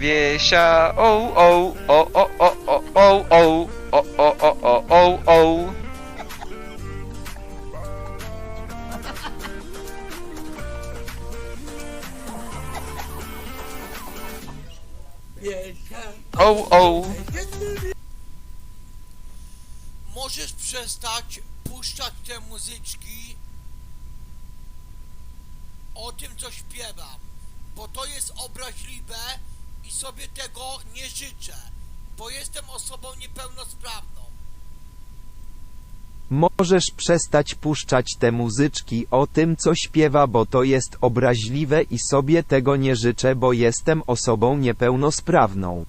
Wiesia, o, o, o, o, o, o, o, o, o, o, o, o, o, o. O, o. Możesz przestać puszczać te muzyczki o tym, co śpiewam, bo to jest obraźliwe i sobie tego nie życzę, bo jestem osobą niepełnosprawną. Możesz przestać puszczać te muzyczki o tym co śpiewa bo to jest obraźliwe i sobie tego nie życzę bo jestem osobą niepełnosprawną.